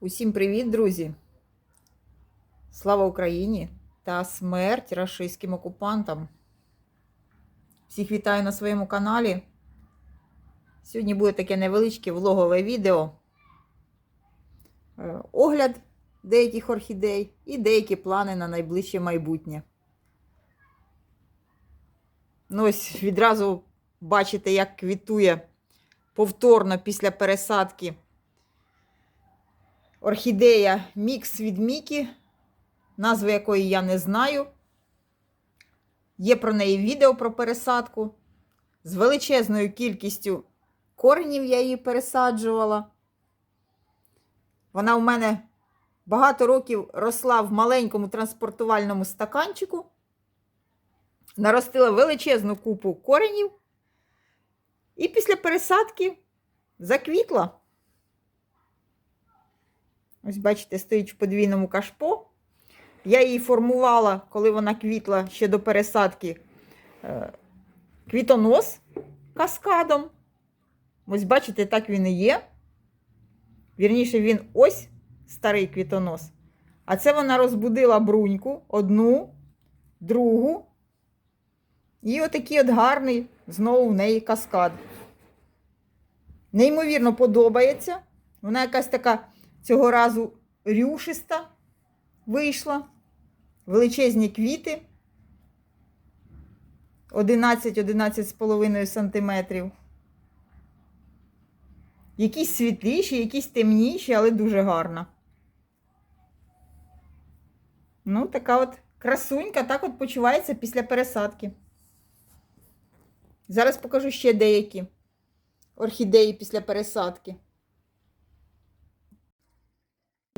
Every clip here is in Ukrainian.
Усім привіт, друзі! Слава Україні та смерть рашистським окупантам. Всіх вітаю на своєму каналі. Сьогодні буде таке невеличке влогове відео. Е, Огляд деяких орхідей і деякі плани на найближче майбутнє. Ну, ось відразу бачите, як квітує повторно після пересадки орхідея Мікс від Мікі, назви якої я не знаю. Є про неї відео про пересадку. З величезною кількістю коренів я її пересаджувала. Вона у мене багато років росла в маленькому транспортувальному стаканчику, наростила величезну купу коренів. І після пересадки заквітла. Ось, бачите, стоїть в подвійному кашпо. Я її формувала, коли вона квітла ще до пересадки е, квітонос каскадом. Ось, бачите, так він і є. Вірніше, він ось старий квітонос. А це вона розбудила бруньку одну, другу. І отакий от гарний знову в неї каскад. Неймовірно подобається. Вона якась така цього разу рюшиста вийшла. Величезні квіти. 11-11,5 см. Якісь світліші, якісь темніші, але дуже гарно. Ну, така от красунька так от почувається після пересадки. Зараз покажу ще деякі орхідеї після пересадки.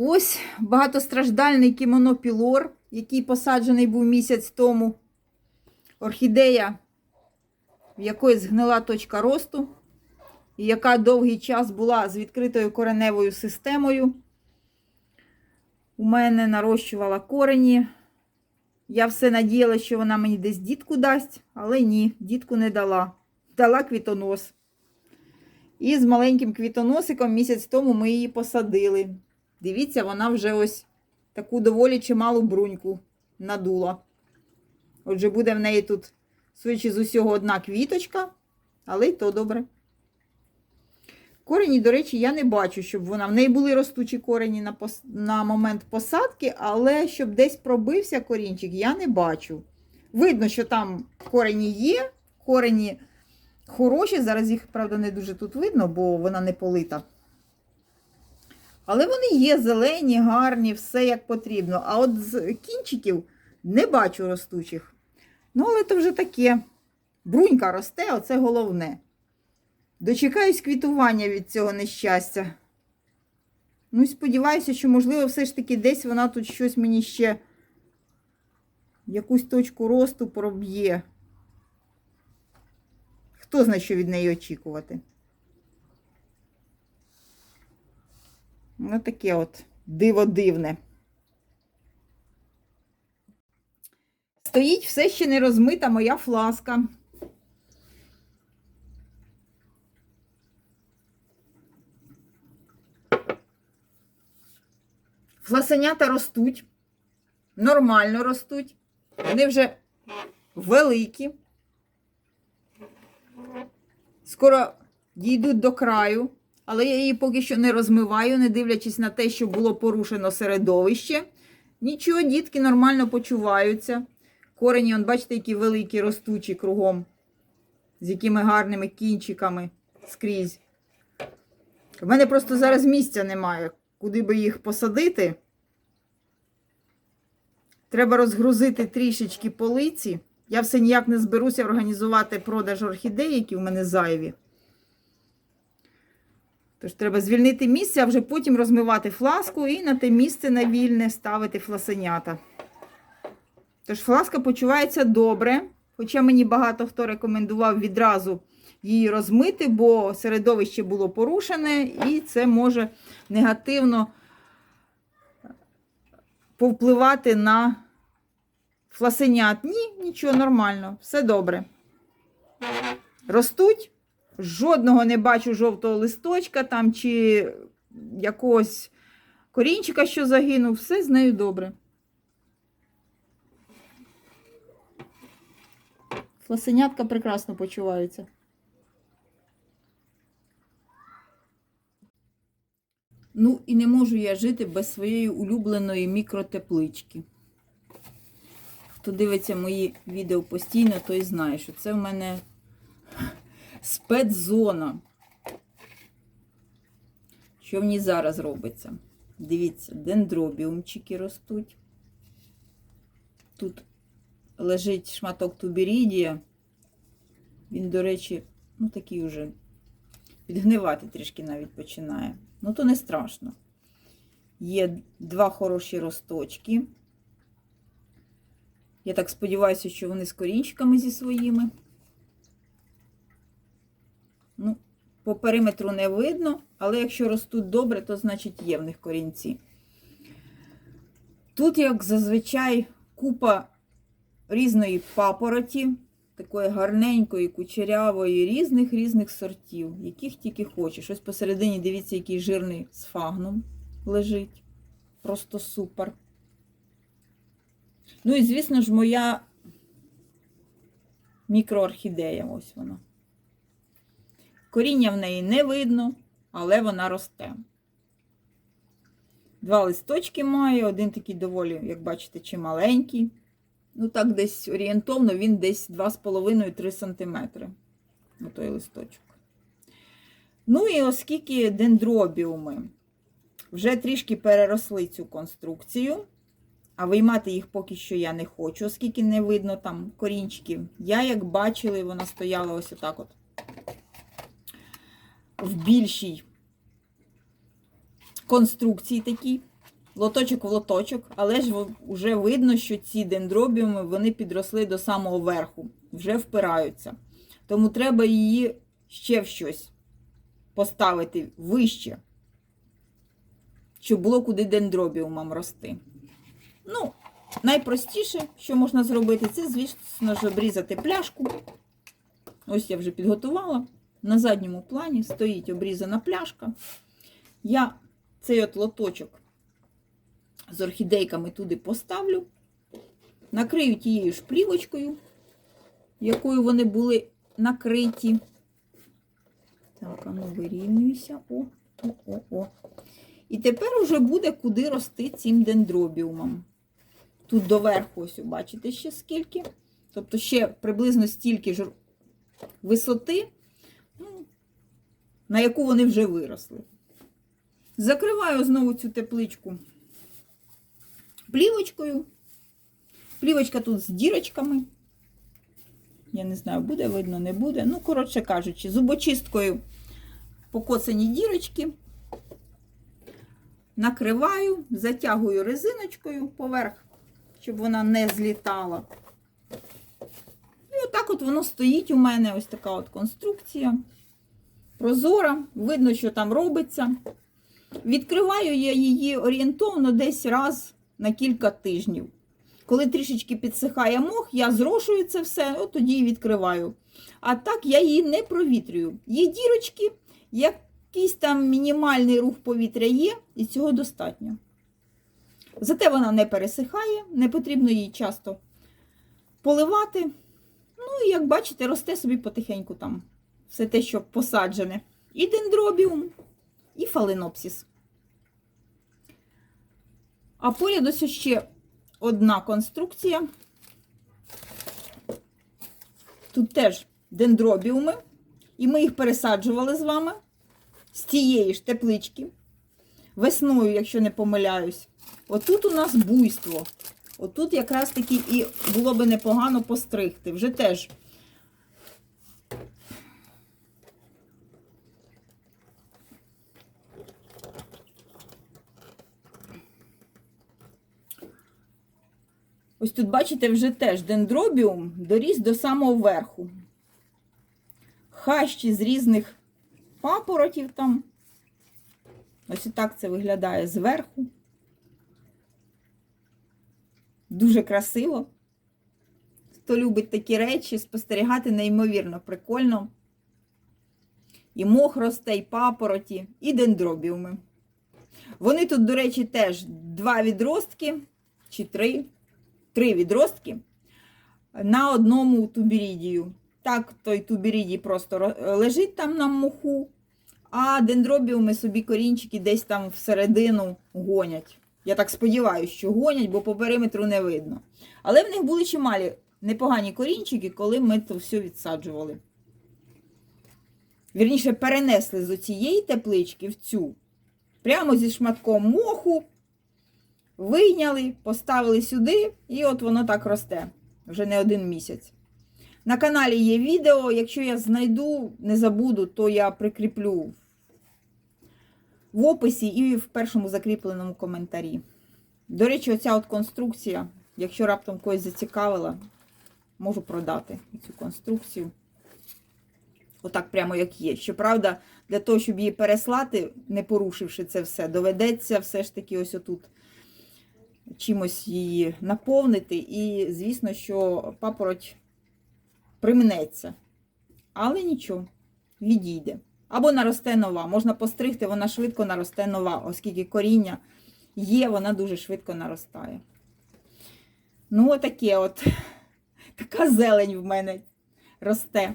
Ось багатостраждальний кімонопілор, який посаджений був місяць тому. Орхідея, в якої згнила точка росту, і яка довгий час була з відкритою кореневою системою. У мене нарощувала корені. Я все надіяла, що вона мені десь дітку дасть, але ні, дітку не дала. Дала квітонос. І з маленьким квітоносиком місяць тому ми її посадили. Дивіться, вона вже ось таку доволі чималу бруньку надула. Отже, буде в неї тут, судячи з усього, одна квіточка, але й то добре. Корені, до речі, я не бачу, щоб вона. В неї були ростучі корені на пос... на момент посадки, але щоб десь пробився корінчик, я не бачу. Видно, що там корені є, корені хороші. Зараз їх, правда, не дуже тут видно, бо вона не полита. Але вони є зелені, гарні, все як потрібно. А от з кінчиків не бачу ростучих. Ну, але це вже таке. Брунька росте, оце головне. Дочекаюсь квітування від цього нещастя. Ну сподіваюся, що, можливо, все ж таки десь вона тут щось мені ще якусь точку росту проб'є. Хто знає, що від неї очікувати? Ну, таке от диво дивне. Стоїть все ще не розмита моя фласка. Фласенята ростуть, нормально ростуть. Вони вже великі. Скоро дійдуть до краю але я її поки що не розмиваю, не дивлячись на те, що було порушено середовище. Нічого, дітки нормально почуваються. Корені, он, бачите, які великі ростучі кругом, з якими гарними кінчиками скрізь. У мене просто зараз місця немає, куди би їх посадити. Треба розгрузити трішечки полиці. Я все ніяк не зберуся організувати продаж орхідей, які в мене зайві. Тож треба звільнити місце, а вже потім розмивати фласку і на те місце на вільне ставити фласенята. Тож фласка почувається добре. Хоча мені багато хто рекомендував відразу її розмити, бо середовище було порушене, і це може негативно повпливати на фласенят. Ні, нічого нормально, все добре. ростуть. Жодного не бачу жовтого листочка там чи якогось корінчика, що загинув. Все з нею добре. Фласенятка прекрасно почувається. Ну, і не можу я жити без своєї улюбленої мікротеплички. Хто дивиться мої відео постійно, той знає, що це в мене спецзона. Що в ній зараз робиться? Дивіться, дендробіумчики ростуть. Тут лежить шматок туберідія. Він, до речі, ну такий уже підгнивати трішки навіть починає. Ну, то не страшно. Є два хороші росточки. Я так сподіваюся, що вони з корінчиками зі своїми. Ну, по периметру не видно, але якщо ростуть добре, то значить є в них корінці. Тут, як зазвичай, купа різної папороті, такої гарненької, кучерявої, різних різних сортів, яких тільки хочеш. Ось посередині, дивіться, який жирний сфагнум лежить. Просто супер. Ну і, звісно ж, моя мікроорхідея, ось вона. Коріння в неї не видно, але вона росте. Два листочки має, один такий доволі, як бачите, чималенький. Ну, так, десь орієнтовно, він десь 2,5-3 см. Ну, той листочок. Ну, і оскільки дендробіуми вже трішки переросли цю конструкцію, а виймати їх поки що я не хочу, оскільки не видно там корінчиків. Я, як бачили, вона стояла ось отак от в більшій конструкції такій, лоточок в лоточок, але ж вже видно, що ці дендробіуми вони підросли до самого верху, вже впираються. Тому треба її ще в щось поставити вище, щоб було куди дендробіумам рости. Ну, найпростіше, що можна зробити, це, звісно ж, обрізати пляшку. Ось я вже підготувала. На задньому плані стоїть обрізана пляшка. Я цей от лоточок з орхідейками туди поставлю, накрию тією ж плівочкою, якою вони були накриті. Так, а ну вирівнююся. О, о, о, о. І тепер уже буде куди рости цим дендробіумом. Тут доверху, ось, бачите, ще скільки. Тобто ще приблизно стільки ж висоти, ну, на яку вони вже виросли. Закриваю знову цю тепличку плівочкою. Плівочка тут з дірочками. Я не знаю, буде видно, не буде. Ну, коротше кажучи, зубочисткою покоцані дірочки. Накриваю, затягую резиночкою поверх, щоб вона не злітала. І отак от воно стоїть у мене ось така от конструкція. Прозора, видно, що там робиться. Відкриваю я її орієнтовно десь раз на кілька тижнів. Коли трішечки підсихає мох, я зрошую це все, от тоді і відкриваю. А так я її не провітрюю. Є дірочки, якийсь там мінімальний рух повітря є, і цього достатньо. Зате вона не пересихає, не потрібно її часто поливати. Ну, і як бачите, росте собі потихеньку там все те, що посаджене. І дендробіум, і фаленопсіс. А поряд ось ще одна конструкція. Тут теж дендробіуми, і ми їх пересаджували з вами з тієї ж теплички. Весною, якщо не помиляюсь. Отут у нас буйство. Отут якраз таки і було би непогано постригти. Вже теж. Ось тут, бачите, вже теж дендробіум доріс до самого верху. Хащі з різних папоротів там. Ось і так це виглядає зверху. Дуже красиво. хто любить такі речі, спостерігати неймовірно прикольно. І мох росте, і папороті, і дендробіуми. Вони тут, до речі, теж два відростки чи три, три відростки на одному тубірідію. Так, той тубірідій просто лежить там на моху, а дендробіуми собі корінчики десь там всередину гонять. Я так сподіваюся, що гонять, бо по периметру не видно. Але в них були чималі непогані корінчики, коли ми то все відсаджували. Вірніше, перенесли з оцієї теплички в цю. Прямо зі шматком моху вийняли, поставили сюди, і от воно так росте вже не один місяць. На каналі є відео. Якщо я знайду, не забуду, то я прикріплю в описі і в першому закріпленому коментарі. До речі, оця от конструкція, якщо раптом когось зацікавила, можу продати цю конструкцію. Отак прямо як є. Щоправда, для того, щоб її переслати, не порушивши це все, доведеться все ж таки ось отут чимось її наповнити. І, звісно, що папороть примнеться. Але нічого, відійде. Або наросте нова. Можна постригти, вона швидко наросте нова, оскільки коріння є, вона дуже швидко наростає. Ну, отаке от. Така зелень в мене росте.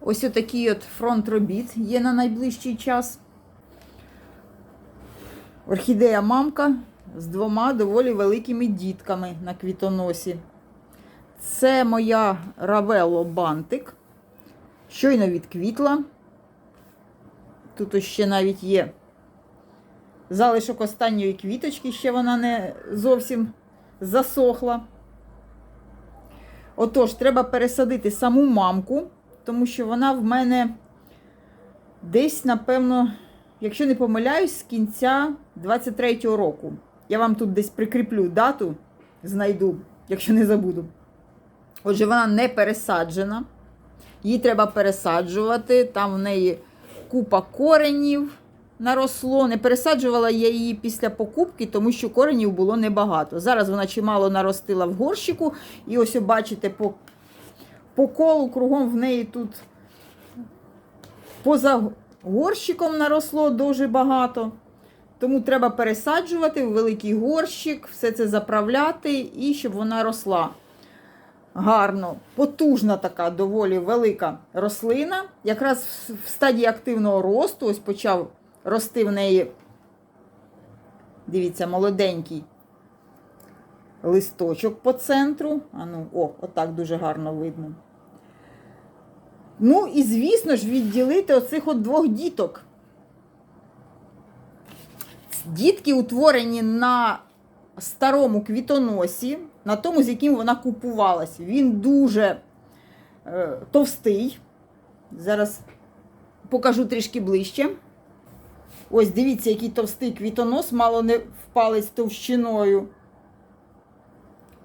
Ось отакий от фронт робіт є на найближчий час. Орхідея мамка з двома доволі великими дітками на квітоносі. Це моя Равело бантик. Щойно відквітла. Тут ось ще навіть є залишок останньої квіточки, ще вона не зовсім засохла. Отож, треба пересадити саму мамку, тому що вона в мене десь, напевно, якщо не помиляюсь, з кінця 23-го року. Я вам тут десь прикріплю дату, знайду, якщо не забуду. Отже, вона не пересаджена. Її треба пересаджувати. Там в неї купа коренів наросло. Не пересаджувала я її після покупки, тому що коренів було небагато. Зараз вона чимало наростила в горщику. І ось, бачите, по, по колу кругом в неї тут поза горщиком наросло дуже багато. Тому треба пересаджувати в великий горщик, все це заправляти і щоб вона росла гарно. Потужна така доволі велика рослина. Якраз в- стадії активного росту, ось почав рости в неї, дивіться, молоденький листочок по центру. А ну, о, отак дуже гарно видно. Ну і, звісно ж, відділити оцих от двох діток. Дітки утворені на старому квітоносі, на тому, з яким вона купувалась. Він дуже е, товстий. Зараз покажу трішки ближче. Ось дивіться, який товстий квітонос, мало не впалець товщиною.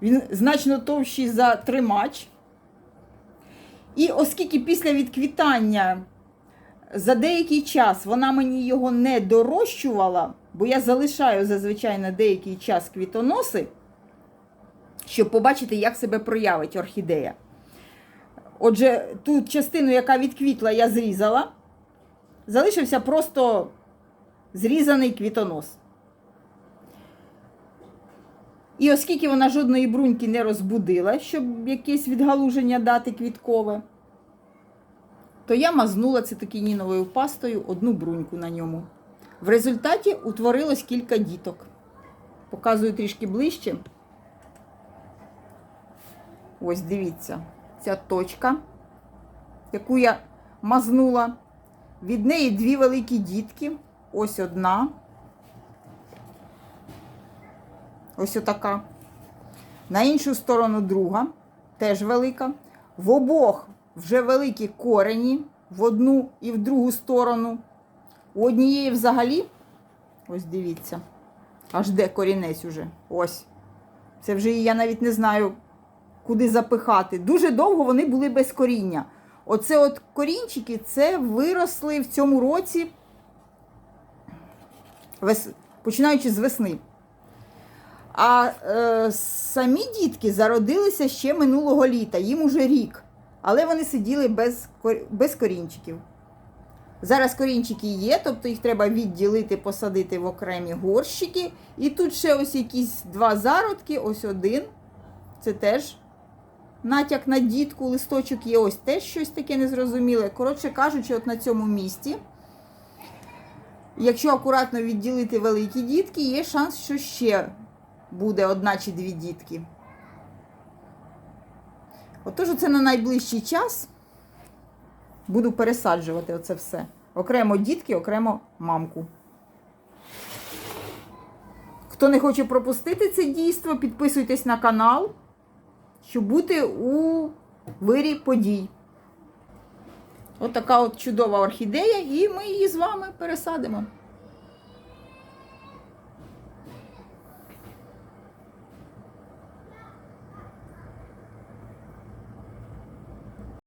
Він значно товщий за тримач. І оскільки після відквітання за деякий час вона мені його не дорощувала, бо я залишаю зазвичай на деякий час квітоноси, щоб побачити, як себе проявить орхідея. Отже, ту частину, яка відквітла, я зрізала. Залишився просто зрізаний квітонос. І оскільки вона жодної бруньки не розбудила, щоб якесь відгалуження дати квіткове, то я мазнула цитокініновою пастою одну бруньку на ньому. В результаті утворилось кілька діток. Показую трішки ближче. Ось дивіться, ця точка, яку я мазнула. Від неї дві великі дітки. Ось одна. Ось отака. На іншу сторону друга, теж велика. В обох вже великі корені в одну і в другу сторону. У однієї взагалі, ось дивіться, аж де корінець уже. Ось. Це вже я навіть не знаю, куди запихати. Дуже довго вони були без коріння. Оце от корінчики, це виросли в цьому році, починаючи з весни. А е, самі дітки зародилися ще минулого літа, їм уже рік. Але вони сиділи без, без корінчиків. Зараз корінчики є, тобто їх треба відділити, посадити в окремі горщики. І тут ще ось якісь два зародки, ось один. Це теж натяк на дітку, листочок є, ось теж щось таке незрозуміле. Коротше кажучи, от на цьому місці. Якщо акуратно відділити великі дітки, є шанс, що ще буде одна чи дві дітки. Отож, це на найближчий час буду пересаджувати оце все. Окремо дітки, окремо мамку. Хто не хоче пропустити це дійство, підписуйтесь на канал, щоб бути у вирі подій. От така от чудова орхідея, і ми її з вами пересадимо.